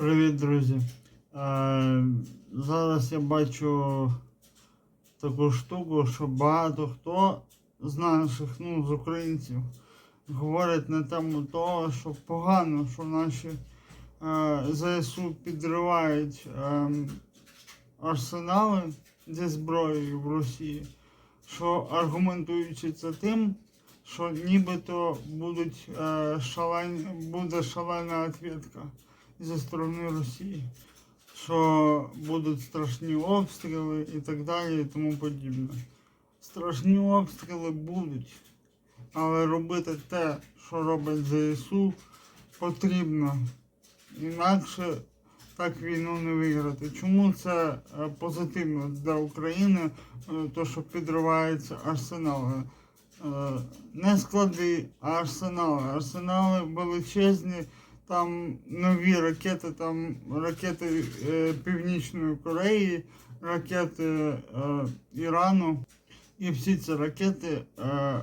Привіт, друзі. Е, зараз я бачу таку штуку, що багато хто з наших, ну, з українців, говорять на тему того, що погано, що наші е, ЗСУ підривають е, арсенали зі зброєю в Росії, що аргументуючи це тим, що нібито будуть, е, шалені, буде шалена відповідка зі сторони Росії, що будуть страшні обстріли і так далі і тому подібне. Страшні обстріли будуть, але робити те, що робить ЗСУ, потрібно. Інакше так війну не виграти. Чому це е, позитивно для України, е, то що підриваються арсенали? Е, Не склади, а арсенали. Арсенали величезні, там нові ракети, там ракети е, Північної Кореї, ракети е, Ірану. І всі ці ракети е,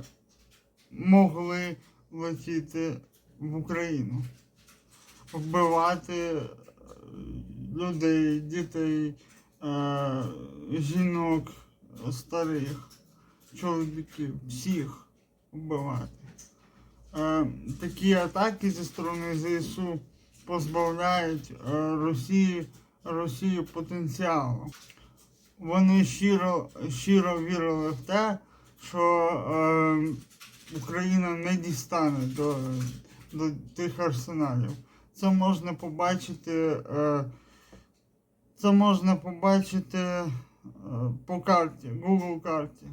могли летіти в Україну, вбивати е, людей, дітей, е, жінок, старих, чоловіків, всіх вбивати. Е, такі атаки зі сторони ЗСУ позбавляють е, Росії, Росію потенціалу. Вони щиро, щиро вірили в те, що е, Україна не дістане до, до тих арсеналів. Це можна побачити. Е, це можна побачити е, по карті, Google карті.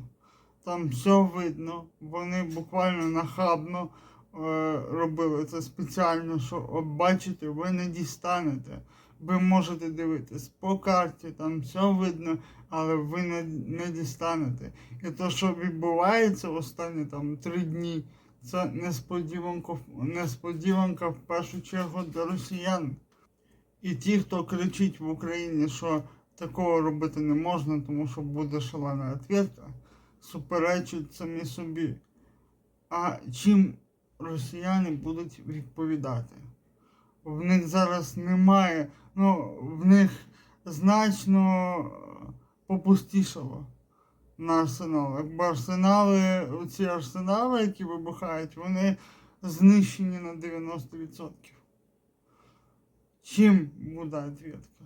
Там все видно. Вони буквально нахабно е, робили це спеціально, що от бачите, ви не дістанете. Ви можете дивитись по карті, там все видно, але ви не, не дістанете. І то, що відбувається останні там три дні, це несподіванка, несподіванка в першу чергу для росіян. І ті, хто кричить в Україні, що такого робити не можна, тому що буде шалена відповідка, суперечать самі собі. А чим росіяни будуть відповідати? В них зараз немає, ну, в них значно попустішало на арсеналах. Бо арсенали, ці арсенали, які вибухають, вони знищені на 90%. Чим буде відповідка?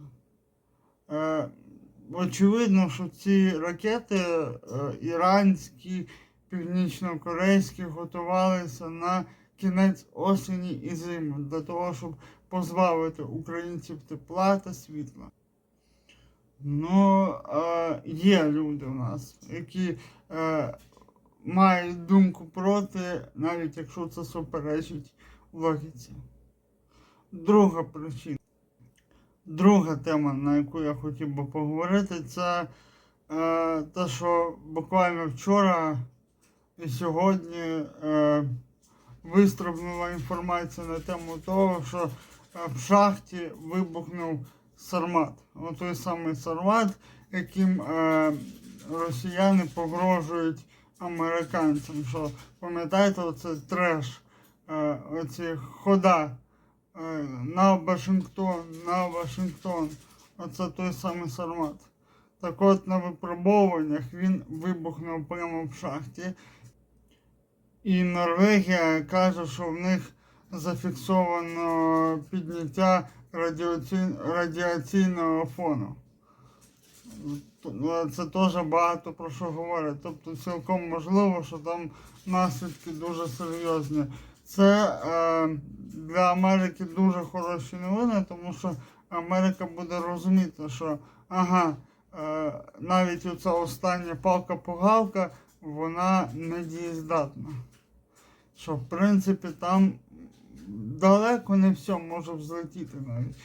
Очевидно, що ці ракети е, іранські, північно-корейські готувалися на кінець осені і зими для того, щоб позбавити українців тепла та світла. Ну, е, є люди у нас, які е, мають думку проти, навіть якщо це суперечить логіці. Друга причина. Друга тема, на яку я хотів би поговорити, це е, те, що буквально вчора і сьогодні е, вистрибнула інформація на тему того, що е, в шахті вибухнув сармат. О той самий сармат, яким е, росіяни погрожують американцям. Що пам'ятаєте, оце треш, е, оці хода на Вашингтон, на Вашингтон. Оце той самий сармат. Так от на випробовуваннях він вибухнув прямо в шахті. І Норвегія каже, що в них зафіксовано підняття радіаці... радіаційного фону. Це теж багато про що говорить. Тобто цілком можливо, що там наслідки дуже серйозні. Це е, для Америки дуже хороші новини, тому що Америка буде розуміти, що ага, е, навіть оця остання палка-погалка, вона не дієздатна. Що в принципі там далеко не все може взлетіти навіть.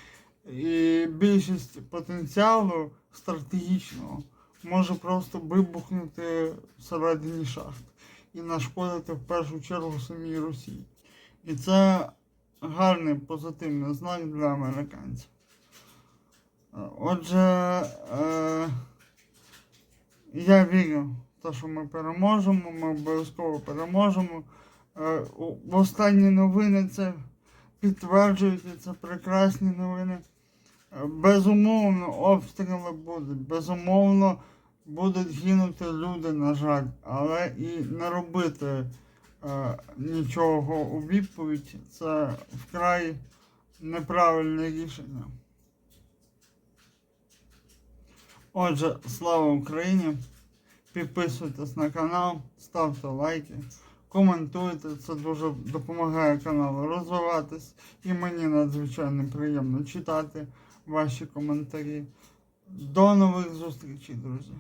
І більшість потенціалу стратегічного може просто вибухнути всередині шахт і нашкодити в першу чергу самій Росії. І це гарний позитивний знак для американців. Е, Отже, е, я вірю в те, що ми переможемо, ми обов'язково переможемо. Е, Останні новини це підтверджують, це прекрасні новини. Е, Безумовно, обстріли будуть, безумовно, будуть гинути люди, на жаль, але і не робити нічого у відповідь це вкрай неправильне рішення. Отже, слава Україні! Підписуйтесь на канал, ставте лайки, коментуйте. Це дуже допомагає каналу розвиватись. І мені надзвичайно приємно читати ваші коментарі. До нових зустрічей, друзі!